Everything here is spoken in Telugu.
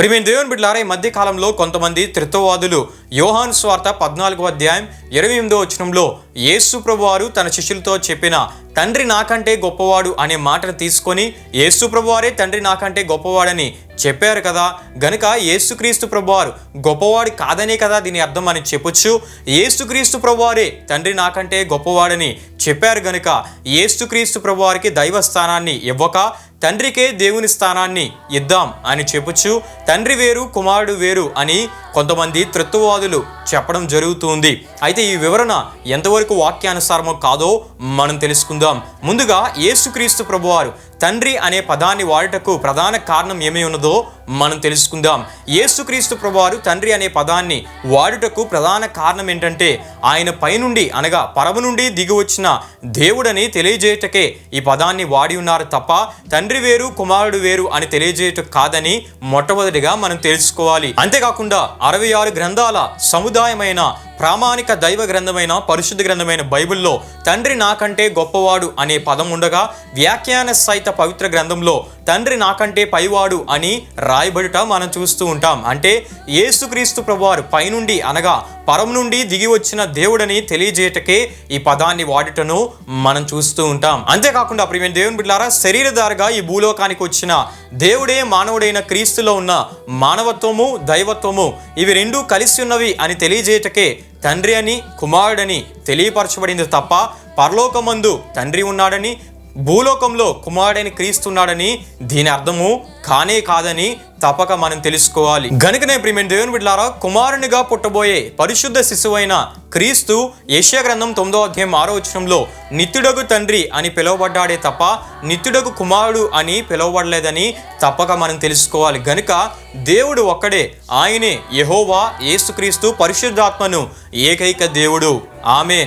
మరి మేము దేవుని బిడ్డలారా ఈ మధ్య కాలంలో కొంతమంది త్రిత్వవాదులు యోహాన్ స్వార్త పద్నాలుగో అధ్యాయం ఇరవై ఎనిమిదో వచనంలో యేసు ప్రభువారు తన శిష్యులతో చెప్పిన తండ్రి నాకంటే గొప్పవాడు అనే మాటను తీసుకొని యేసు ప్రభువారే తండ్రి నాకంటే గొప్పవాడని చెప్పారు కదా. గనుక యేసుక్రీస్తు ప్రభువారు గొప్పవాడు కాదనే కదా దీని అర్థం అని చెప్పొచ్చు. యేసుక్రీస్తు ప్రభువారే తండ్రి నాకంటే గొప్పవాడని చెప్పారు గనుక యేసుక్రీస్తు ప్రభువారికి దైవ స్థానాన్ని ఇవ్వక తండ్రికే దేవుని స్థానాన్ని ఇద్దాం అని చెప్పొచ్చు. తండ్రి వేరు కుమారుడు వేరు అని కొంతమంది త్రిత్వవాదులు చెప్పడం జరుగుతుంది. అయితే ఈ వివరణ ఎంతవరకు వాక్యానుసారమో కాదో మనం తెలుసుకుందాం. ముందుగా యేసుక్రీస్తు ప్రభువారు తండ్రి అనే పదాన్ని వాడుటకు ప్రధాన కారణం ఏమై ఉన్నదో మనం తెలుసుకుందాం. యేసుక్రీస్తు ప్రభువారు తండ్రి అనే పదాన్ని వాడుటకు ప్రధాన కారణం ఏంటంటే ఆయన పైనుండి అనగా పరమ నుండి దిగి వచ్చిన దేవుడని తెలియజేయటకే ఈ పదాన్ని వాడి ఉన్నారు తప్ప తండ్రి వేరు కుమారుడు వేరు అని తెలియజేయటం కాదని మొట్టమొదటి మొట్టమొదటిగా మనం తెలుసుకోవాలి. అంతేకాకుండా అరవై ఆరు గ్రంథాల సముదాయమైన ప్రామాణిక దైవ గ్రంథమైన పరిశుద్ధ గ్రంథమైన బైబిల్లో తండ్రి నాకంటే గొప్పవాడు అనే పదం ఉండగా వ్యాఖ్యాన సహిత పవిత్ర గ్రంథంలో తండ్రి నాకంటే పైవాడు అని రాయబడుట మనం చూస్తూ ఉంటాం. అంటే యేసుక్రీస్తు ప్రభువారు పైనుండి అనగా పరం నుండి దిగి వచ్చిన దేవుడని తెలియజేయటకే ఈ పదాన్ని వాడుటను మనం చూస్తూ ఉంటాం. అంతేకాకుండా ప్రియమైన దేవుని బిడ్డారా శరీరధారగా ఈ భూలోకానికి వచ్చిన దేవుడే మానవుడైన క్రీస్తులో ఉన్న మానవత్వము దైవత్వము ఇవి రెండూ కలిసి ఉన్నవి అని తెలియజేయటకే తండ్రి అని కుమారుడని తెలియపరచబడింది తప్ప పరలోకమందు తండ్రి ఉన్నాడని భూలోకంలో కుమారుడైన క్రీస్తున్నాడని దీని అర్థము కానే కాదని తప్పక మనం తెలుసుకోవాలి. గనుకనే ప్రియమైన దేవుని బిడ్డారా కుమారునిగా పుట్టబోయే పరిశుద్ధ శిశువైన క్రీస్తు యశ్యా గ్రంథం తొమ్మిదో అధ్యాయం ఆరో వచనంలో నిత్యుడగు తండ్రి అని పిలువబడ్డాడే తప్ప నిత్యుడగు కుమారుడు అని పిలువబడలేదని తప్పక మనం తెలుసుకోవాలి. గనుక దేవుడు ఒక్కడే ఆయనే యహోవా యేసుక్రీస్తు పరిశుద్ధాత్మను ఏకైక దేవుడు. ఆమెన్.